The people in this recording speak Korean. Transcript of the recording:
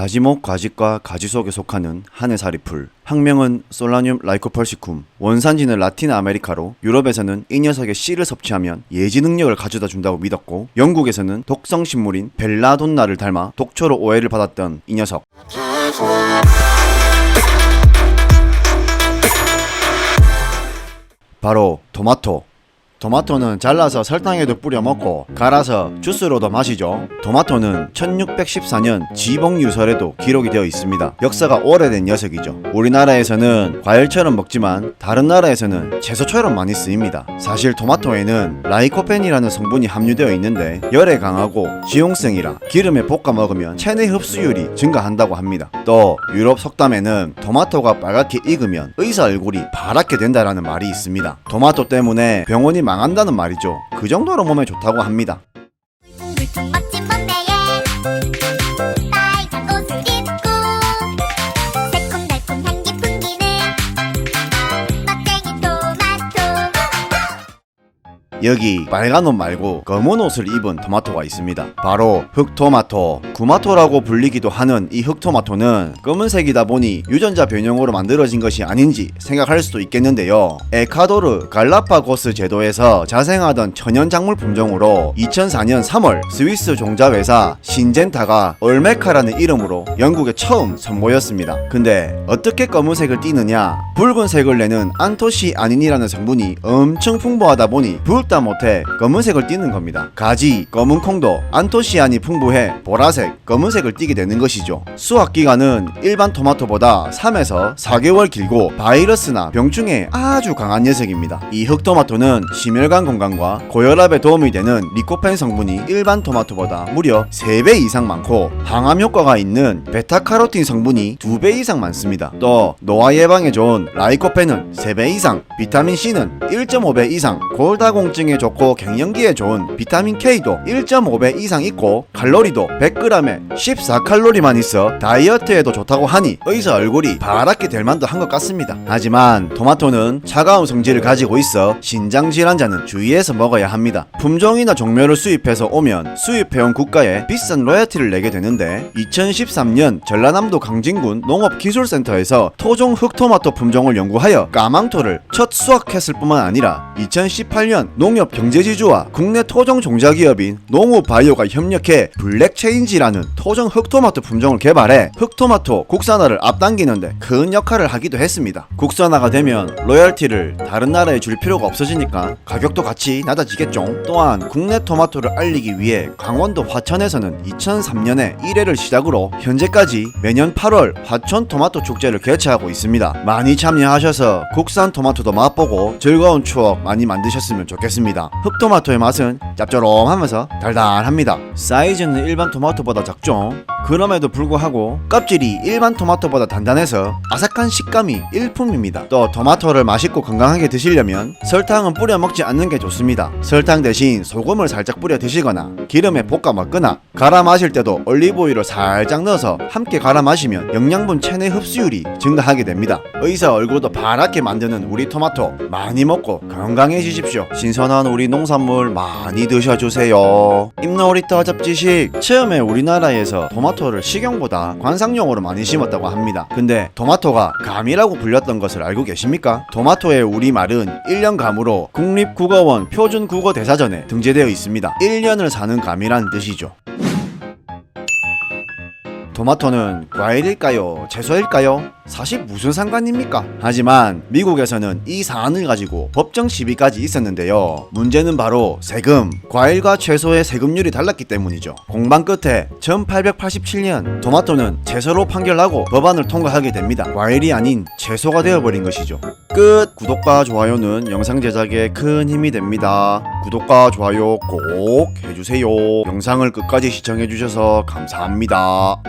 가지목 과집과 가지 속에 속하는 하늘사리풀. 학명은 솔라늄 라이코펄시쿰 원산지는 라틴 아메리카로 유럽에서는 이 녀석의 씨를 섭취하면 예지 능력을 가져다 준다고 믿었고 영국에서는 독성 식물인 벨라돈나를 닮아 독초로 오해를 받았던 이 녀석. 바로 토마토 토마토는 잘라서 설탕에도 뿌려 먹고 갈아서 주스로도 마시죠. 토마토는 1614년 지봉 유설에도 기록이 되어 있습니다. 역사가 오래된 녀석이죠. 우리나라에서는 과일처럼 먹지만 다른 나라에서는 채소처럼 많이 쓰입니다. 사실 토마토에는 라이코펜이라는 성분이 함유되어 있는데 열에 강하고 지용성이라 기름에 볶아 먹으면 체내 흡수율이 증가한다고 합니다. 또 유럽 속담에는 토마토가 빨갛게 익으면 의사 얼굴이 파랗게 된다라는 말이 있습니다. 토마토 때문에 병원이 망한다는 말이죠. 그 정도로 몸에 좋다고 합니다. 여기 빨간 옷 말고 검은 옷을 입은 토마토가 있습니다. 바로 흑토마토, 구마토라고 불리기도 하는 이 흑토마토는 검은색이다 보니 유전자 변형으로 만들어진 것이 아닌지 생각할 수도 있겠는데요. 에콰도르 갈라파고스 제도에서 자생하던 천연 작물 품종으로 2004년 3월 스위스 종자회사 신젠타가 얼메카라는 이름으로 영국에 처음 선보였습니다. 근데 어떻게 검은색을 띠느냐? 붉은색을 내는 안토시 아닌이라는 성분이 엄청 풍부하다 보니 부 을다 못해 검은색을 띠는 겁니다. 가지, 검은 콩도 안토시안이 풍부해 보라색, 검은색을 띠게 되는 것이죠. 수확 기간은 일반 토마토보다 3에서 4개월 길고 바이러스나 병충해에 아주 강한 녀석입니다. 이 흑토마토는 심혈관 건강과 고혈압에 도움이 되는 리코펜 성분이 일반 토마토보다 무려 3배 이상 많고 항암 효과가 있는 베타카로틴 성분이 2배 이상 많습니다. 또 노화 예방에 좋은 라이코펜은 3배 이상, 비타민 C는 1.5배 이상, 골다공증 에 좋고 갱년기에 좋은 비타민 K도 1.5배 이상 있고 칼로리도 100g에 14칼로리만 있어 다이어트에도 좋다고 하니 의사 얼굴이 파랗게 될 만도 한 것 같습니다. 하지만 토마토는 차가운 성질을 가지고 있어 신장 질환자는 주의해서 먹어야 합니다. 품종이나 종묘를 수입해서 오면 수입해온 국가에 비싼 로열티를 내게 되는데 2013년 전라남도 강진군 농업기술센터에서 토종 흑토마토 품종을 연구하여 까망토를 첫 수확했을 뿐만 아니라 2018년 농협 경제지주와 국내 토종 종자기업인 농우바이오가 협력해 블랙체인지라는 토종 흑토마토 품종을 개발해 흑토마토 국산화를 앞당기는데 큰 역할을 하기도 했습니다. 국산화가 되면 로열티를 다른 나라에 줄 필요가 없어지니까 가격도 같이 낮아지겠죠. 또한 국내 토마토를 알리기 위해 강원도 화천에서는 2003년에 1회를 시작으로 현재까지 매년 8월 화천 토마토 축제를 개최하고 있습니다. 많이 참여하셔서 국산 토마토도 맛보고 즐거운 추억 많이 만드셨으면 좋겠습니다. 흑토마토의 맛은 짭조름하면서 달달합니다. 사이즈는 일반 토마토보다 작죠. 그럼에도 불구하고 껍질이 일반 토마토보다 단단해서 아삭한 식감이 일품입니다. 또 토마토를 맛있고 건강하게 드시려면 설탕은 뿌려 먹지 않는 게 좋습니다. 설탕 대신 소금을 살짝 뿌려 드시거나 기름에 볶아 먹거나 갈아 마실 때도 올리브오일을 살짝 넣어서 함께 갈아 마시면 영양분 체내 흡수율이 증가하게 됩니다. 의사 얼굴도 파랗게 만드는 우리 토마토 많이 먹고 건강해지십시오. 신선한 우리 농산물 많이 드셔주세요. 입놀이 떠잡지식 처음에 우리나라에서 토마토를 식용보다 관상용으로 많이 심었다고 합니다. 근데 토마토가 감이라고 불렸던 것을 알고 계십니까? 토마토의 우리말은 1년 감으로 국립국어원 표준국어 대사전에 등재되어 있습니다. 1년을 사는 감이란 뜻이죠. 토마토는 과일일까요? 채소일까요? 사실 무슨 상관입니까? 하지만 미국에서는 이 사안을 가지고 법정 시비까지 있었는데요. 문제는 바로 세금. 과일과 채소의 세금률이 달랐기 때문이죠. 공방 끝에 1887년 토마토는 채소로 판결하고 법안을 통과하게 됩니다. 과일이 아닌 채소가 되어버린 것이죠. 끝! 구독과 좋아요는 영상 제작에 큰 힘이 됩니다. 구독과 좋아요 꼭 해주세요. 영상을 끝까지 시청해주셔서 감사합니다.